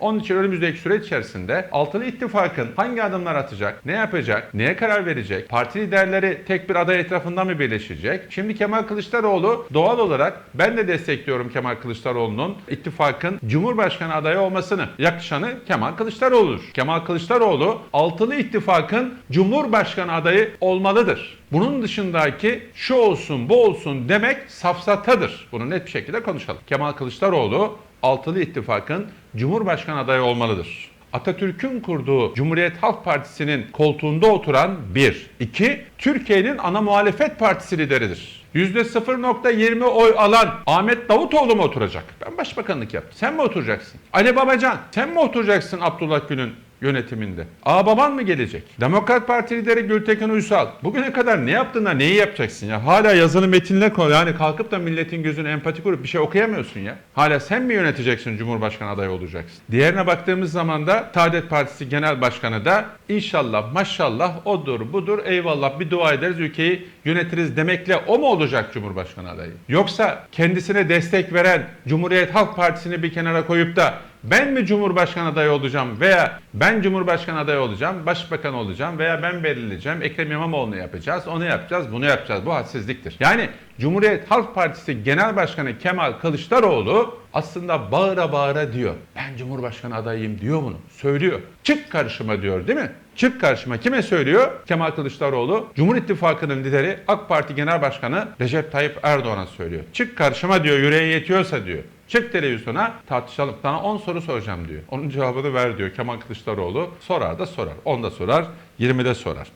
Onun için önümüzdeki süreç içerisinde Altılı İttifak'ın hangi adımlar atacak, ne yapacak, neye karar verecek, parti liderleri tek bir aday etrafında mı birleşecek? Şimdi Kemal Kılıçdaroğlu doğal olarak ben de destekliyorum Kemal Kılıçdaroğlu'nun ittifakın Cumhurbaşkanı adayı olmasını. Yakışanı Kemal Kılıçdaroğlu'dur. Kemal Kılıçdaroğlu Altılı İttifak'ın Cumhurbaşkanı adayı olmalıdır. Bunun dışındaki şu olsun bu olsun demek safsatadır. Bunu net bir şekilde konuşalım. Kemal Kılıçdaroğlu Altılı İttifak'ın Cumhurbaşkanı adayı olmalıdır. Atatürk'ün kurduğu Cumhuriyet Halk Partisi'nin koltuğunda oturan bir. iki Türkiye'nin ana muhalefet partisi lideridir. %0.20 oy alan Ahmet Davutoğlu mu oturacak? Ben başbakanlık yaptım. Sen mi oturacaksın? Ali Babacan sen mi oturacaksın Abdullah Gül'ün yönetiminde. Aa baban mı gelecek? Demokrat Parti lideri Gültekin Uysal. Bugüne kadar ne yaptığında neyi yapacaksın ya? Hala yazılı metinle konu. Yani kalkıp da milletin gözüne empati kurup bir şey okuyamıyorsun ya. Hala sen mi yöneteceksin Cumhurbaşkanı adayı olacaksın? Diğerine baktığımız zaman da Saadet Partisi Genel Başkanı da inşallah maşallah odur budur eyvallah bir dua ederiz ülkeyi yönetiriz demekle o mu olacak Cumhurbaşkanı adayı? Yoksa kendisine destek veren Cumhuriyet Halk Partisi'ni bir kenara koyup da ben mi Cumhurbaşkanı adayı olacağım veya ben Cumhurbaşkanı adayı olacağım, başbakan olacağım veya ben belirleyeceğim, Ekrem İmamoğlu'nu yapacağız, onu yapacağız, bunu yapacağız. Bu hadsizliktir. Yani Cumhuriyet Halk Partisi Genel Başkanı Kemal Kılıçdaroğlu aslında bağıra bağıra diyor. Ben Cumhurbaşkanı adayıyım diyor bunu. Söylüyor. Çık karşıma diyor değil mi? Çık karşıma. Kime söylüyor? Kemal Kılıçdaroğlu. Cumhur İttifakı'nın lideri AK Parti Genel Başkanı Recep Tayyip Erdoğan'a söylüyor. Çık karşıma diyor yüreği yetiyorsa diyor. Çık televizyona tartışalım. Sana 10 soru soracağım diyor. Onun cevabını ver diyor Kemal Kılıçdaroğlu. Sorar da sorar. 10'da sorar, 20'de sorar.